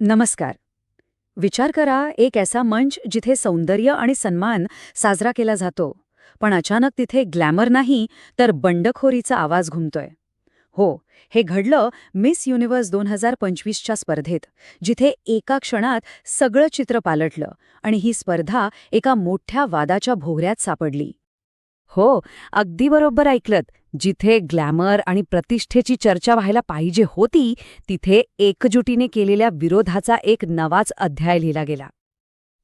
नमस्कार. विचार करा एक ऐसा मंच जिथे सौंदर्य आणि सन्मान साजरा केला जातो. पण अचानक तिथे ग्लॅमर नाही तर बंडखोरीचा आवाज घुमतोय. हो हे घडलं मिस युनिव्हर्स दोन हजार पंचवीसच्या स्पर्धेत जिथे एका क्षणात सगळं चित्र पालटलं आणि ही स्पर्धा एका मोठ्या वादाच्या भोवऱ्यात सापडली. हो अगदी बरोबर ऐकलत. जिथे ग्लॅमर आणि प्रतिष्ठेची चर्चा व्हायला पाहिजे होती तिथे एकजुटीने केलेल्या विरोधाचा एक नवाच अध्याय लिहिला गेला.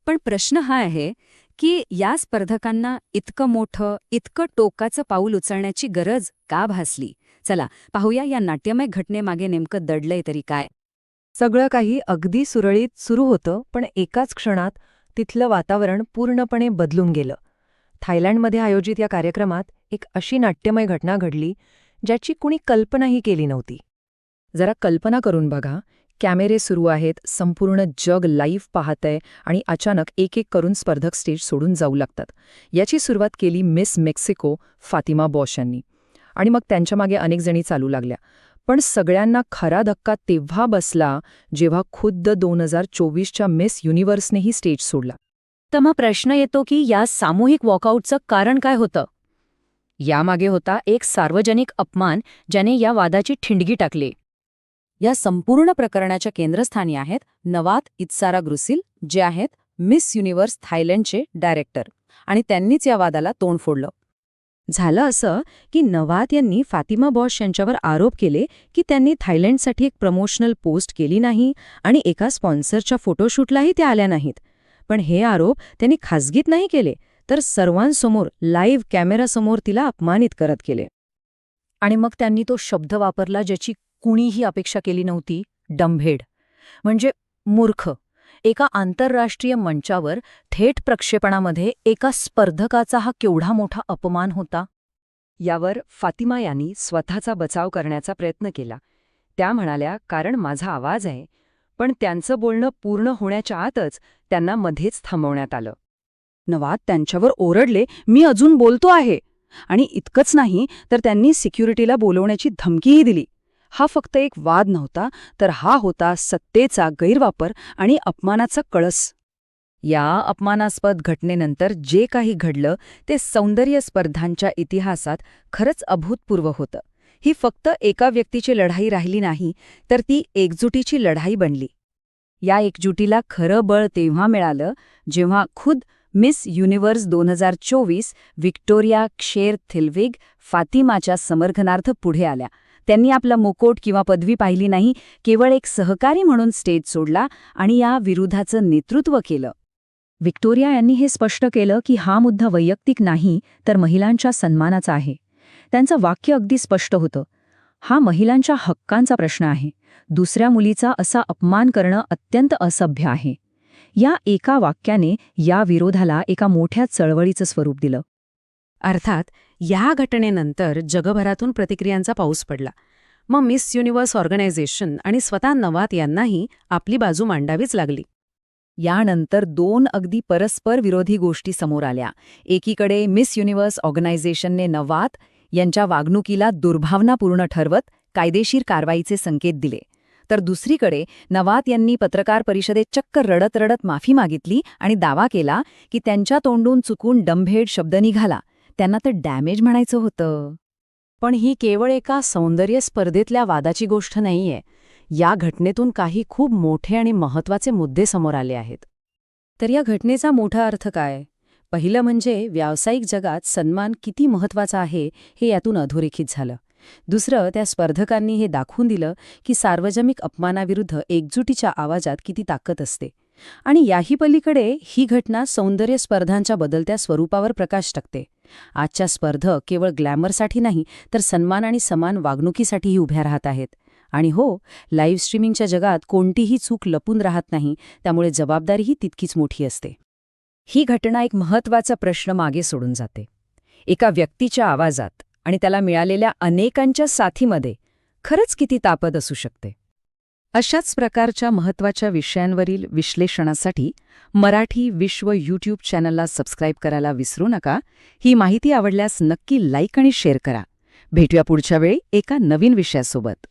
पण प्रश्न हा आहे की या स्पर्धकांना इतकं मोठं इतकं टोकाचं पाऊल उचलण्याची गरज का भासली? चला पाहूया या नाट्यमय घटनेमागे नेमकं दडलंय तरी काय. सगळं काही अगदी सुरळीत सुरू होतं पण एकाच क्षणात तिथलं वातावरण पूर्णपणे बदलून गेलं. थायलंडमध्ये आयोजित या कार्यक्रमात एक अशी नाट्यमय घटना घडली ज्याची कुणी कल्पनाही केली नव्हती. जरा कल्पना करून बघा कॅमेरे सुरू आहेत संपूर्ण जग लाईव्ह पाहतंय आणि अचानक एक एक करून स्पर्धक स्टेज सोडून जाऊ लागतात. याची सुरुवात केली मिस मेक्सिको फातिमा बॉश यांनी. आणि मग त्यांच्यामागे अनेक जणी चालू लागल्या. पण सगळ्यांना खरा धक्का तेव्हा बसला जेव्हा खुद्द दोन हजार चोवीसच्या मिस युनिव्हर्सनेही स्टेज सोडला. तर मग प्रश्न येतो की या सामूहिक वॉकआउटचं कारण काय होतं? यामागे होता एक सार्वजनिक अपमान ज्याने या वादाची ठिणगी टाकली. या संपूर्ण प्रकरणाच्या केंद्रस्थानी आहेत नवात इत्सारा ग्रुसिल जे आहेत मिस युनिव्हर्स थायलंडचे डायरेक्टर आणि त्यांनीच या वादाला तोंड फोडलं. झालं असं की नवात यांनी फातिमा बॉश यांच्यावर आरोप केले की त्यांनी थायलंडसाठी एक प्रमोशनल पोस्ट केली नाही आणि एका स्पॉन्सरच्या फोटोशूटलाही त्या आल्या नाहीत. पण हे आरोप त्यांनी खासगीत नाही केले. तर सर्वांसमोर लाईव्ह कॅमेरासमोर तिला अपमानित करत केले. आणि मग त्यांनी तो शब्द वापरला ज्याची कुणीही अपेक्षा केली नव्हती डंभेड. म्हणजे मूर्ख. एका आंतरराष्ट्रीय मंचावर थेट प्रक्षेपणामध्ये एका स्पर्धकाचा हा केवढा मोठा अपमान होता? यावर फातिमा यांनी स्वतःचा बचाव करण्याचा प्रयत्न केला. त्या म्हणाल्या कारण माझा आवाज आहे. पण त्यांचं बोलणं पूर्ण होण्याच्या आतच त्यांना मध्येच थांबवण्यात आलं. नवाद त्यांच्यावर ओरडले मी अजून बोलतो आहे. आणि इतकंच नाही तर त्यांनी सिक्युरिटीला बोलवण्याची धमकीही दिली. हा फक्त एक वाद नव्हता तर हा होता सत्तेचा गैरवापर आणि अपमानाचा कळस. या अपमानास्पद घटनेनंतर जे काही घडलं ते सौंदर्य स्पर्धांच्या इतिहासात खरंच अभूतपूर्व होतं. ही फक्त एका व्यक्तीची लढाई राहिली नाही तर ती एकजुटीची लढाई बनली. या एकजुटीला खरं बळ तेव्हा मिळालं जेव्हा खुद मिस युनिव्हर्स दोन हजार चोवीस व्हिक्टोरिया क्षेर थिल्विग फातिमाच्या समर्थनार्थ पुढे आल्या. त्यांनी आपला मुकोट किंवा पदवी पाहिली नाही केवळ एक सहकारी म्हणून स्टेज सोडला आणि या विरोधाचं नेतृत्व केलं. व्हिक्टोरिया यांनी हे स्पष्ट केलं की हा मुद्दा वैयक्तिक नाही तर महिलांच्या सन्मानाचा आहे. त्यांचं वाक्य अगदी स्पष्ट होतं. हा महिलांच्या हक्कांचा प्रश्न आहे. दुसऱ्या मुलीचा असा अपमान करणं अत्यंत असभ्य आहे. या एका वाक्याने या विरोधाला एका मोठ्या चळवळीचं स्वरूप दिलं. अर्थात या घटनेनंतर जगभरातून प्रतिक्रियांचा पाऊस पडला. मग मिस युनिव्हर्स ऑर्गनायझेशन आणि स्वतः नवात यांनाही आपली बाजू मांडावीच लागली. यानंतर दोन अगदी परस्पर विरोधी गोष्टी समोर आल्या. एकीकडे मिस युनिव्हर्स ऑर्गनायझेशनने नवात यांच्या वागणुकीला दुर्भावनापूर्ण ठरवत कायदेशीर कारवाईचे संकेत दिले. तर दुसरीकडे नवात यांनी पत्रकार परिषदेत चक्क रडत रडत माफी मागितली आणि दावा केला की त्यांच्या तोंडून चुकून डंभेड शब्द निघाला. त्यांना तर डॅमेज म्हणायचं होतं. पण ही केवळ एका सौंदर्य स्पर्धेतल्या वादाची गोष्ट नाहीये. या घटनेतून काही खूप मोठे आणि महत्त्वाचे मुद्दे समोर आले आहेत. तर या घटनेचा मोठा अर्थ काय? पहिलं म्हणजे व्यावसायिक जगात सन्मान किती महत्त्वाचा आहे हे यातून अधोरेखित झालं. दुसरं त्या स्पर्धकांनी हे दाखवून दिलं की सार्वजनिक अपमानाविरुद्ध एकजुटीच्या आवाजात किती ताकद असते. आणि याही पलीकडे ही घटना सौंदर्य स्पर्धांच्या बदलत्या स्वरूपावर प्रकाश टाकते. आजच्या स्पर्धक केवळ ग्लॅमरसाठी नाही तर सन्मान आणि समान वागणुकीसाठीही उभ्या राहत आहेत. आणि हो लाईव्ह स्ट्रीमिंगच्या जगात कोणतीही चूक लपून राहत नाही त्यामुळे जबाबदारीही तितकीच मोठी असते. ही घटना एक महत्त्वाचा प्रश्न मागे सोडून जाते. एका व्यक्तीच्या आवाजात आणि त्याला मिळालेल्या अनेकांच्या साथीमध्ये खरंच किती तापद असू शकते. अशाच प्रकारच्या महत्त्वाच्या विषयांवरील विश्लेषणासाठी मराठी विश्व यूट्यूब चॅनलला सबस्क्राईब करायला विसरू नका. ही माहिती आवडल्यास नक्की लाईक आणि शेअर करा. भेटूया पुढच्या वेळी एका नवीन विषयासोबत.